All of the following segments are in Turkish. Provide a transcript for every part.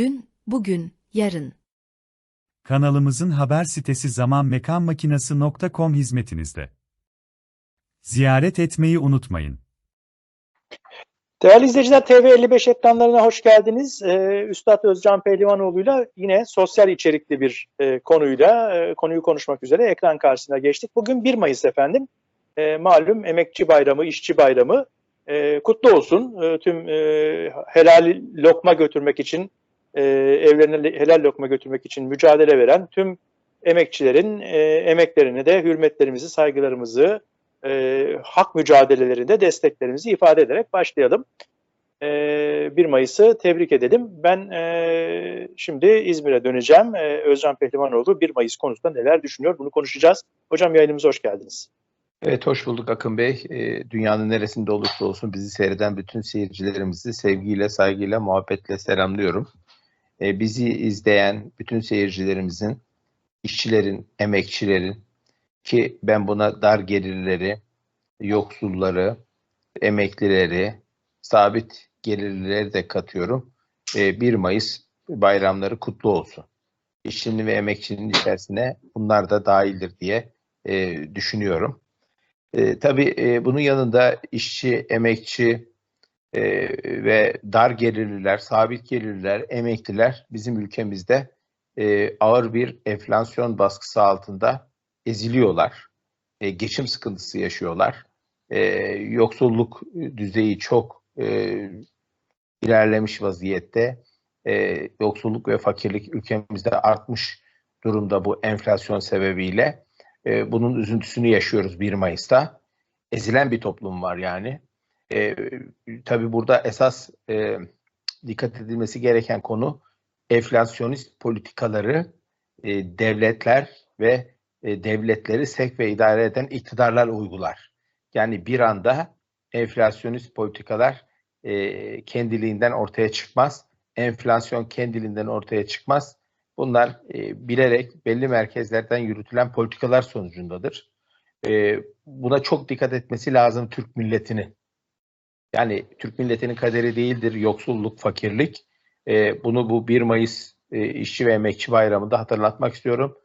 Dün, bugün, yarın. Kanalımızın haber sitesi zamanmekanmakinası.com hizmetinizde. Ziyaret etmeyi unutmayın. Değerli izleyiciler TV55 ekranlarına hoş geldiniz. Ee, Üstad Özcan Pehlivanoğlu'yla yine sosyal içerikli bir e, konuyla e, konuyu konuşmak üzere ekran karşısına geçtik. Bugün 1 Mayıs efendim. E, malum emekçi bayramı, işçi bayramı. E, kutlu olsun. E, tüm e, helal lokma götürmek için, e, evlerine helal lokma götürmek için mücadele veren tüm emekçilerin e, emeklerine de hürmetlerimizi, saygılarımızı, e, hak mücadelelerinde desteklerimizi ifade ederek başlayalım. E, 1 Mayıs'ı tebrik edelim. Ben e, şimdi İzmir'e döneceğim. E, Özcan Pehlivanoğlu 1 Mayıs konusunda neler düşünüyor bunu konuşacağız. Hocam yayınımıza hoş geldiniz. Evet hoş bulduk Akın Bey. E, dünyanın neresinde olursa olsun bizi seyreden bütün seyircilerimizi sevgiyle, saygıyla, muhabbetle selamlıyorum. E, bizi izleyen bütün seyircilerimizin, işçilerin, emekçilerin ki ben buna dar gelirleri, yoksulları, emeklileri, sabit gelirlileri de katıyorum. E, 1 Mayıs bayramları kutlu olsun. İşçinin ve emekçinin içerisine bunlar da dahildir diye e, düşünüyorum. E, tabii e, bunun yanında işçi, emekçi e, ve dar gelirliler, sabit gelirliler, emekliler bizim ülkemizde e, ağır bir enflasyon baskısı altında eziliyorlar. E, geçim sıkıntısı yaşıyorlar. E, yoksulluk düzeyi çok e, ilerlemiş vaziyette. E, yoksulluk ve fakirlik ülkemizde artmış durumda bu enflasyon sebebiyle. E, bunun üzüntüsünü yaşıyoruz 1 Mayıs'ta. Ezilen bir toplum var yani. E, tabii burada esas e, dikkat edilmesi gereken konu enflasyonist politikaları e, devletler ve e, devletleri sevk ve idare eden iktidarlar uygular. Yani bir anda enflasyonist politikalar e, kendiliğinden ortaya çıkmaz. Enflasyon kendiliğinden ortaya çıkmaz. Bunlar e, bilerek belli merkezlerden yürütülen politikalar sonucundadır. E, buna çok dikkat etmesi lazım Türk milletini. Yani Türk milletinin kaderi değildir yoksulluk, fakirlik. E, bunu bu 1 Mayıs e, İşçi ve Emekçi Bayramı'nda hatırlatmak istiyorum.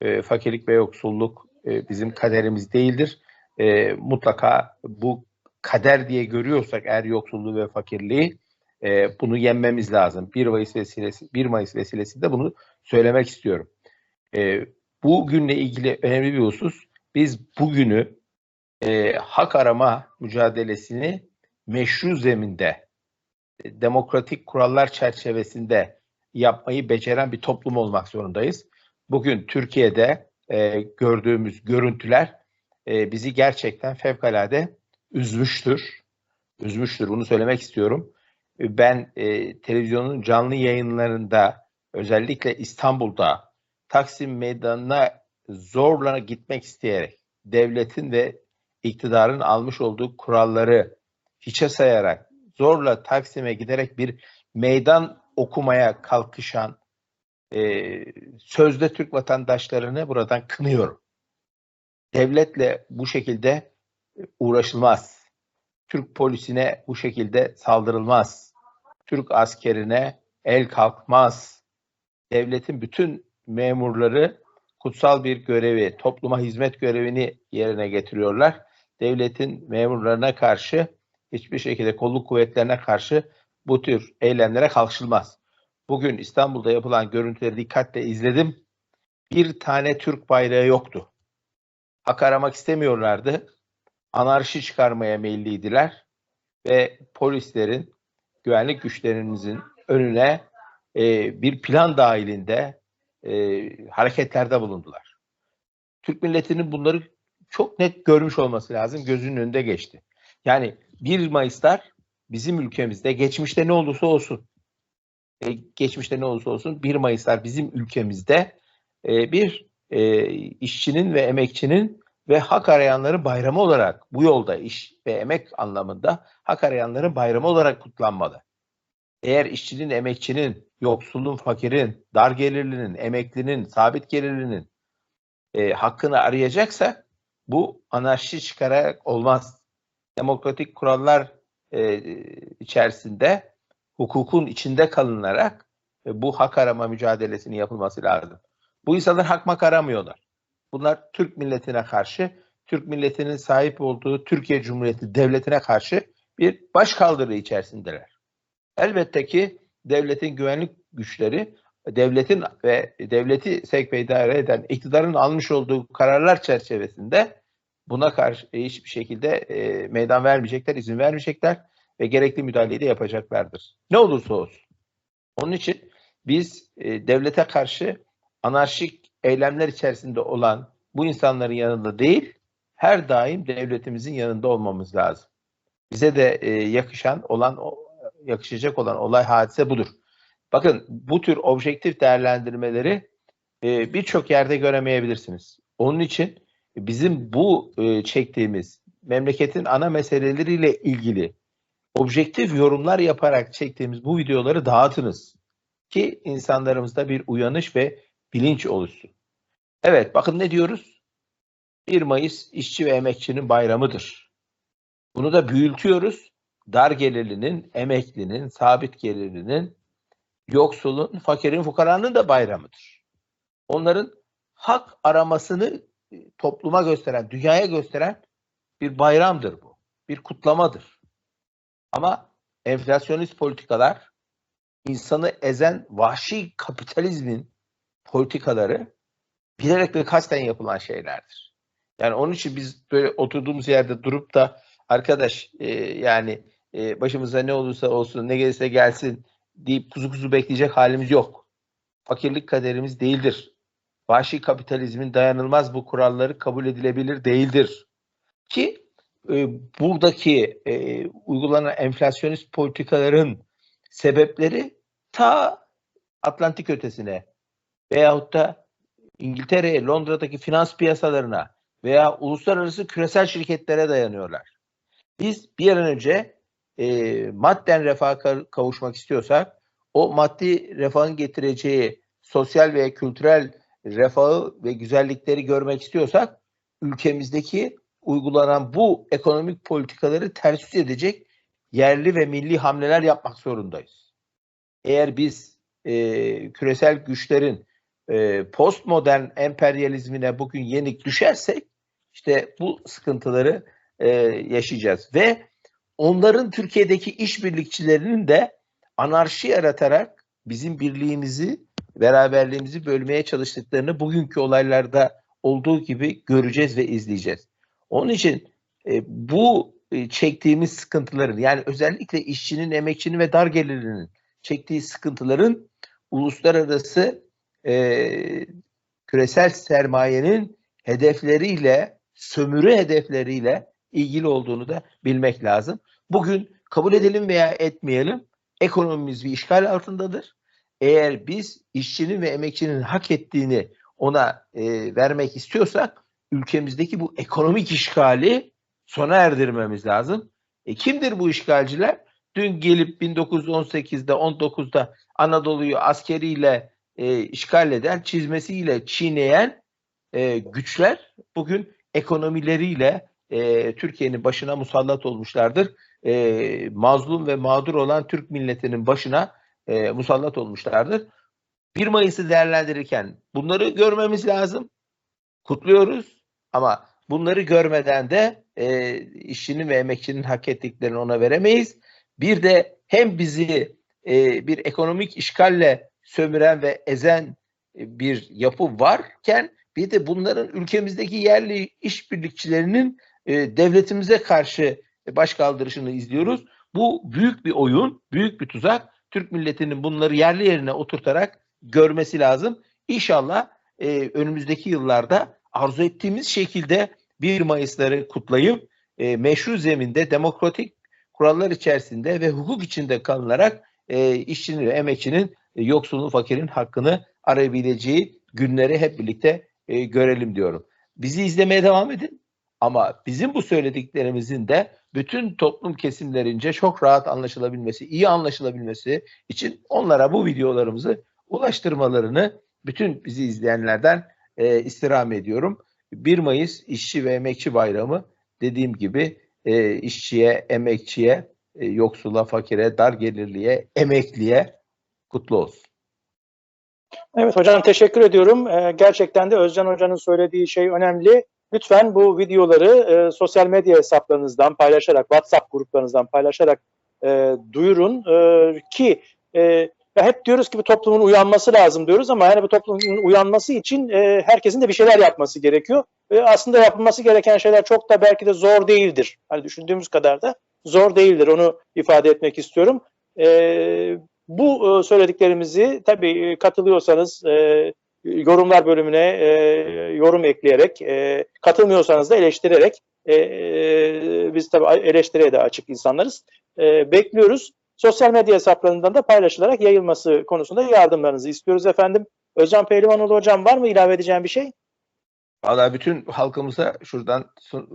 E, fakirlik ve yoksulluk e, bizim kaderimiz değildir. E, mutlaka bu kader diye görüyorsak eğer yoksulluğu ve fakirliği e, bunu yenmemiz lazım. 1 Mayıs vesilesi 1 Mayıs vesilesiyle bunu söylemek istiyorum. E, bu günle ilgili önemli bir husus. Biz bugünü e, hak arama mücadelesini meşru zeminde, e, demokratik kurallar çerçevesinde yapmayı beceren bir toplum olmak zorundayız. Bugün Türkiye'de e, gördüğümüz görüntüler e, bizi gerçekten fevkalade üzmüştür. Üzmüştür. Bunu söylemek istiyorum. Ben e, televizyonun canlı yayınlarında özellikle İstanbul'da Taksim Meydanı'na zorla gitmek isteyerek devletin ve iktidarın almış olduğu kuralları hiçe sayarak zorla Taksim'e giderek bir meydan okumaya kalkışan e, sözde Türk vatandaşlarını buradan kınıyorum. Devletle bu şekilde uğraşılmaz. Türk polisine bu şekilde saldırılmaz. Türk askerine el kalkmaz. Devletin bütün memurları kutsal bir görevi, topluma hizmet görevini yerine getiriyorlar. Devletin memurlarına karşı hiçbir şekilde kolluk kuvvetlerine karşı bu tür eylemlere kalkışılmaz. Bugün İstanbul'da yapılan görüntüleri dikkatle izledim. Bir tane Türk bayrağı yoktu. Hak aramak istemiyorlardı. Anarşi çıkarmaya meyilliydiler ve polislerin, güvenlik güçlerimizin önüne e, bir plan dahilinde e, hareketlerde bulundular. Türk milletinin bunları çok net görmüş olması lazım. Gözünün önünde geçti. Yani 1 Mayıslar bizim ülkemizde geçmişte ne olursa olsun e, geçmişte ne olursa olsun 1 Mayıslar bizim ülkemizde e, bir e, işçinin ve emekçinin ve hak arayanların bayramı olarak bu yolda iş ve emek anlamında hak arayanların bayramı olarak kutlanmalı. Eğer işçinin, emekçinin, yoksulun, fakirin, dar gelirlinin, emeklinin, sabit gelirlinin e, hakkını arayacaksa bu anarşi çıkararak olmaz. Demokratik kurallar e, içerisinde hukukun içinde kalınarak e, bu hak arama mücadelesinin yapılması lazım. Bu insanlar hak aramıyorlar. Bunlar Türk milletine karşı, Türk milletinin sahip olduğu Türkiye Cumhuriyeti devletine karşı bir başkaldırı içerisindeler. Elbette ki devletin güvenlik güçleri devletin ve devleti sevk ve idare eden iktidarın almış olduğu kararlar çerçevesinde buna karşı hiçbir şekilde e, meydan vermeyecekler, izin vermeyecekler ve gerekli müdahaleyi de yapacaklardır. Ne olursa olsun. Onun için biz e, devlete karşı anarşik eylemler içerisinde olan bu insanların yanında değil, her daim devletimizin yanında olmamız lazım. Bize de e, yakışan olan yakışacak olan olay hadise budur. Bakın bu tür objektif değerlendirmeleri e, birçok yerde göremeyebilirsiniz. Onun için bizim bu e, çektiğimiz memleketin ana meseleleriyle ilgili objektif yorumlar yaparak çektiğimiz bu videoları dağıtınız ki insanlarımızda bir uyanış ve bilinç oluşsun. Evet bakın ne diyoruz? 1 Mayıs işçi ve emekçinin bayramıdır. Bunu da büyütüyoruz. Dar gelirlinin, emeklinin, sabit gelirlinin, yoksulun, fakirin, fukaranın da bayramıdır. Onların hak aramasını topluma gösteren, dünyaya gösteren bir bayramdır bu. Bir kutlamadır. Ama enflasyonist politikalar, insanı ezen vahşi kapitalizmin politikaları bilerek ve kasten yapılan şeylerdir. Yani onun için biz böyle oturduğumuz yerde durup da arkadaş e, yani e, başımıza ne olursa olsun ne gelirse gelsin deyip kuzu kuzu bekleyecek halimiz yok. Fakirlik kaderimiz değildir. Vahşi kapitalizmin dayanılmaz bu kuralları kabul edilebilir değildir. Ki e, buradaki e, uygulanan enflasyonist politikaların sebepleri ta Atlantik ötesine veyahut da İngiltere'ye, Londra'daki finans piyasalarına veya uluslararası küresel şirketlere dayanıyorlar. Biz bir an önce e, madden refaha kavuşmak istiyorsak o maddi refahın getireceği sosyal ve kültürel refahı ve güzellikleri görmek istiyorsak ülkemizdeki uygulanan bu ekonomik politikaları ters yüz edecek yerli ve milli hamleler yapmak zorundayız. Eğer biz e, küresel güçlerin e, postmodern emperyalizmine bugün yenik düşersek işte bu sıkıntıları e, yaşayacağız ve onların Türkiye'deki işbirlikçilerinin de anarşi yaratarak bizim birliğimizi, beraberliğimizi bölmeye çalıştıklarını bugünkü olaylarda olduğu gibi göreceğiz ve izleyeceğiz. Onun için e, bu e, çektiğimiz sıkıntıların yani özellikle işçinin, emekçinin ve dar gelirlinin çektiği sıkıntıların uluslararası e, küresel sermayenin hedefleriyle, sömürü hedefleriyle ilgili olduğunu da bilmek lazım. Bugün kabul edelim veya etmeyelim ekonomimiz bir işgal altındadır. Eğer biz işçinin ve emekçinin hak ettiğini ona e, vermek istiyorsak ülkemizdeki bu ekonomik işgali sona erdirmemiz lazım. E, kimdir bu işgalciler? Dün gelip 1918'de 19'da Anadolu'yu askeriyle e, işgal eden, çizmesiyle çiğneyen e, güçler bugün ekonomileriyle e, Türkiye'nin başına musallat olmuşlardır. E, mazlum ve mağdur olan Türk milletinin başına e, musallat olmuşlardır. 1 Mayıs'ı değerlendirirken bunları görmemiz lazım. Kutluyoruz ama bunları görmeden de e, işçinin ve emekçinin hak ettiklerini ona veremeyiz. Bir de hem bizi e, bir ekonomik işgalle sömüren ve ezen e, bir yapı varken bir de bunların ülkemizdeki yerli işbirlikçilerinin e, devletimize karşı baş kaldırışını izliyoruz. Bu büyük bir oyun, büyük bir tuzak. Türk milletinin bunları yerli yerine oturtarak görmesi lazım. İnşallah e, önümüzdeki yıllarda arzu ettiğimiz şekilde 1 Mayıs'ları kutlayıp e, meşru zeminde demokratik kurallar içerisinde ve hukuk içinde kalınarak e, işçinin ve emekçinin, e, yoksulun, fakirin hakkını arayabileceği günleri hep birlikte e, görelim diyorum. Bizi izlemeye devam edin. Ama bizim bu söylediklerimizin de bütün toplum kesimlerince çok rahat anlaşılabilmesi, iyi anlaşılabilmesi için onlara bu videolarımızı ulaştırmalarını bütün bizi izleyenlerden e, istirham ediyorum. 1 Mayıs İşçi ve Emekçi Bayramı dediğim gibi e, işçiye, emekçiye, e, yoksula, fakire, dar gelirliye, emekliye kutlu olsun. Evet hocam teşekkür ediyorum. Ee, gerçekten de Özcan Hoca'nın söylediği şey önemli. Lütfen bu videoları e, sosyal medya hesaplarınızdan paylaşarak, WhatsApp gruplarınızdan paylaşarak e, duyurun E, ki e, hep diyoruz ki bu toplumun uyanması lazım diyoruz ama yani bu toplumun uyanması için e, herkesin de bir şeyler yapması gerekiyor. Ve aslında yapılması gereken şeyler çok da belki de zor değildir. Hani düşündüğümüz kadar da zor değildir. Onu ifade etmek istiyorum. E, bu e, söylediklerimizi tabii e, katılıyorsanız e, yorumlar bölümüne e, yorum ekleyerek, e, katılmıyorsanız da eleştirerek, e, e, biz tabii eleştiriye de açık insanlarız, e, bekliyoruz. Sosyal medya hesaplarından da paylaşılarak yayılması konusunda yardımlarınızı istiyoruz efendim. Özcan Pehlivanoğlu hocam var mı ilave edeceğim bir şey? Valla bütün halkımıza şuradan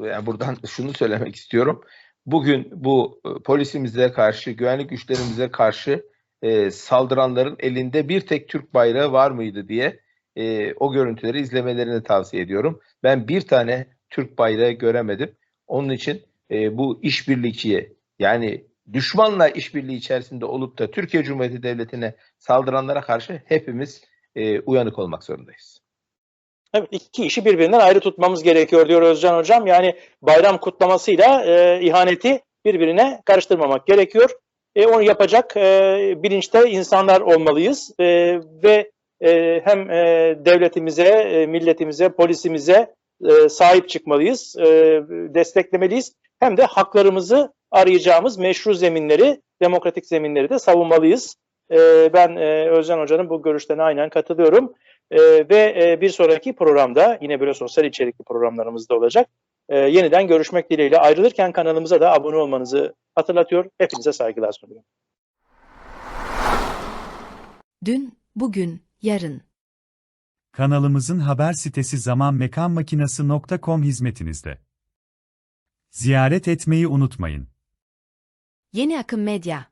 yani buradan şunu söylemek istiyorum. Bugün bu e, polisimize karşı, güvenlik güçlerimize karşı e, saldıranların elinde bir tek Türk bayrağı var mıydı diye e, o görüntüleri izlemelerini tavsiye ediyorum. Ben bir tane Türk bayrağı göremedim. Onun için e, bu işbirlikçiye yani düşmanla işbirliği içerisinde olup da Türkiye Cumhuriyeti Devleti'ne saldıranlara karşı hepimiz e, uyanık olmak zorundayız. Evet, iki işi birbirinden ayrı tutmamız gerekiyor diyor Özcan Hocam. Yani bayram kutlamasıyla e, ihaneti birbirine karıştırmamak gerekiyor. E, onu yapacak e, bilinçte insanlar olmalıyız e, ve e, hem e, devletimize, e, milletimize, polisimize sahip çıkmalıyız, desteklemeliyiz. Hem de haklarımızı arayacağımız meşru zeminleri, demokratik zeminleri de savunmalıyız. Ben Özcan Hoca'nın bu görüşlerine aynen katılıyorum. Ve bir sonraki programda yine böyle sosyal içerikli programlarımız da olacak. Yeniden görüşmek dileğiyle ayrılırken kanalımıza da abone olmanızı hatırlatıyor. Hepinize saygılar sunuyorum. Dün, bugün, yarın. Kanalımızın haber sitesi zamanmekanmakinası.com hizmetinizde. Ziyaret etmeyi unutmayın. Yeni Akım Medya.